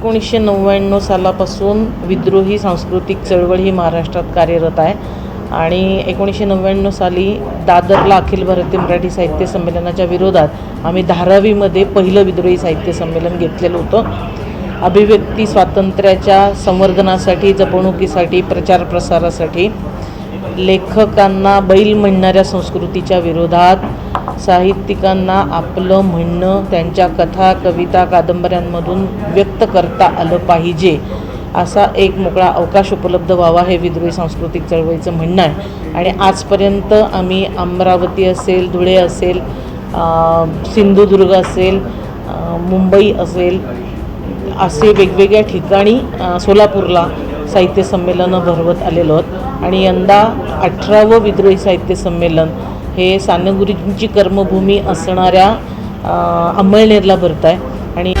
एकोणीसशे नव्याण्णव सालापासून विद्रोही सांस्कृतिक चळवळ ही महाराष्ट्रात कार्यरत आहे. आणि एकोणीसशे नव्याण्णव साली दादरला अखिल भारतीय मराठी साहित्य संमेलनाच्या विरोधात आम्ही धारावीमध्ये पहिलं विद्रोही साहित्य संमेलन घेतलेलं होतं. अभिव्यक्ती स्वातंत्र्याच्या संवर्धनासाठी जपणुकीसाठी प्रचार प्रसारासाठी लेखकांना बैल म्हणणाऱ्या संस्कृतीच्या विरोधात साहित्यिकांना आपलं म्हणणं त्यांच्या कथा कविता कादंबऱ्यांमधून व्यक्त करता आलं पाहिजे. असा एक मोकळा अवकाश उपलब्ध व्हावा हे विद्रोही सांस्कृतिक चळवळीचं म्हणणं आहे. आणि आजपर्यंत आम्ही अमरावती असेल धुळे असेल सिंधुदुर्ग असेल मुंबई असेल असे वेगवेगळ्या ठिकाणी सोलापूरला साहित्य संमेलनं भरवत आलेलो आहोत. आणि यंदा अठरावं विद्रोही साहित्य संमेलन हे सानेगुरूजींची कर्मभूमी असणाऱ्या अंमळनेरला भरत आहे आणि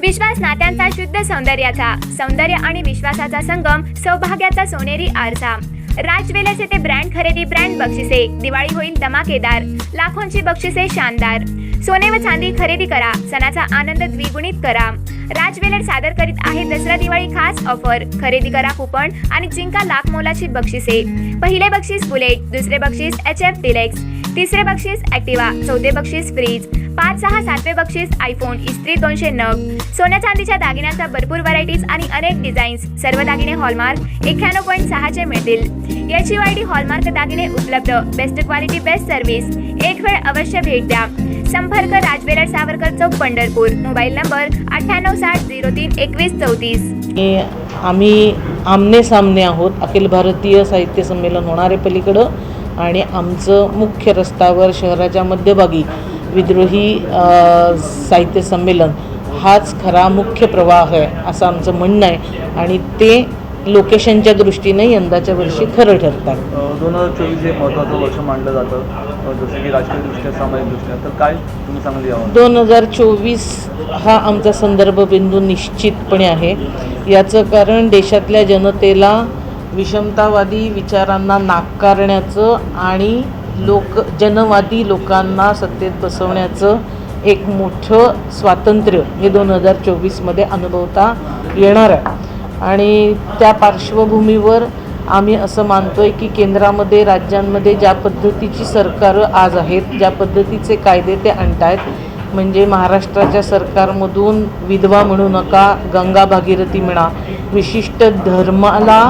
विश्वास नात्यांचा शुद्ध सौंदर्याचा सौंदर्य आणि विश्वासाचा संगम सौभाग्याचा सोनेरी आरसा. राज येथे ब्रँड खरेदी ब्रँड बक्षिसे दिवाळी होईल धमाकेदार लाखोंची बक्षिसे शानदार. सोने व चांदी खरेदी करा सणाचा आनंद द्विगुणित करा. राज वेलर सादर करीत आहे दसरा दिवाळी खास ऑफर खरेदी करा कुपन आणि जिंका लाख मोलाची बक्षिसे. पहिले बक्षीस बुलेट दुसरे बक्षीस एच एफ डिलेक्स तिसरे बक्षीस ॲक्टिवा चौथे बक्षीस फ्रीज पाच सहा सातवे बक्षीस आयफोन इस्त्री दोनशे नग. सोन्या चांदीच्या दागिन्यांचा भरपूर व्हरायटीज आणि अनेक डिझाईन्स सर्व दागिने हॉलमार्क एक्क्याण्णव पॉईंट सहाचे मिळतील. याची वायडी हॉलमार्क दागिने उपलब्ध. बेस्ट क्वालिटी बेस्ट सर्व्हिस एक वेळ अवश्य भेट द्या. संपर्क राजवेरा सावरकर चौक पंढरपूर. मोबाईल नंबर अठ्ठ्याण्णव साठ झिरो तीन एकवीस चौतीस. आम्ही आमने सामने आहोत. अखिल भारतीय साहित्य संमेलन होणारे पलीकडं आणि आमचं मुख्य रस्त्यावर शहराच्या मध्यभागी विद्रोही साहित्य संमेलन हाच खरा मुख्य प्रवाह आहे असं आमचं म्हणणं आहे. आणि ते लोकेशनच्या दृष्टीने यंदाच्या वर्षी खरं ठरतं दोन हजार चोवीस हे महत्त्वाचं वर्ष मानलं जातं. जसं की राजकीय दृष्ट्या सामाजिक दृष्ट्या तर काय तुम्ही सांगली दोन हजार चोवीस हा आमचा संदर्भ बिंदू निश्चितपणे आहे. याचं कारण देशातल्या जनतेला विषमतावादी विचारांना नाकारण्याचं आणि लोक जनवादी लोकांना सत्तेत बसवण्याचं एक मोठं स्वातंत्र्य हे दोन हजार चोवीसमध्ये अनुभवता येणार आहे. आणि त्या पार्श्वभूमीवर आम्ही असं मानतो आहे की केंद्रामध्ये राज्यांमध्ये ज्या पद्धतीची सरकारं आज आहेत ज्या पद्धतीचे कायदे ते आणत आहेत म्हणजे महाराष्ट्राच्या सरकारमधून विधवा म्हणू नका गंगा भागीरथी म्हणा विशिष्ट धर्माला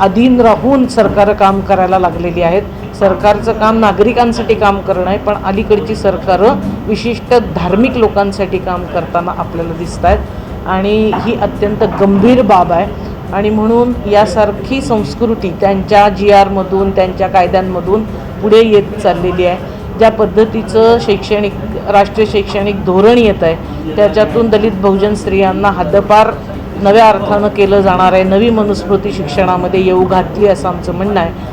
अधीन राहून सरकारं काम करायला लागलेली आहेत. सरकारचं काम नागरिकांसाठी काम करणं आहे पण अलीकडची सरकारं विशिष्ट धार्मिक लोकांसाठी काम करताना आपल्याला दिसत आहेत आणि ही अत्यंत गंभीर बाब आहे. आणि म्हणून यासारखी संस्कृती त्यांच्या जी आरमधून त्यांच्या कायद्यांमधून पुढे येत चाललेली आहे. ज्या पद्धतीचं शैक्षणिक राष्ट्रीय शैक्षणिक धोरण येत आहे त्याच्यातून दलित बहुजन स्त्रियांना हद्दपार नव्या अर्थानं केलं जाणार आहे. नवी मनुस्मृती शिक्षणामध्ये येऊ घातली असं आमचं म्हणणं आहे.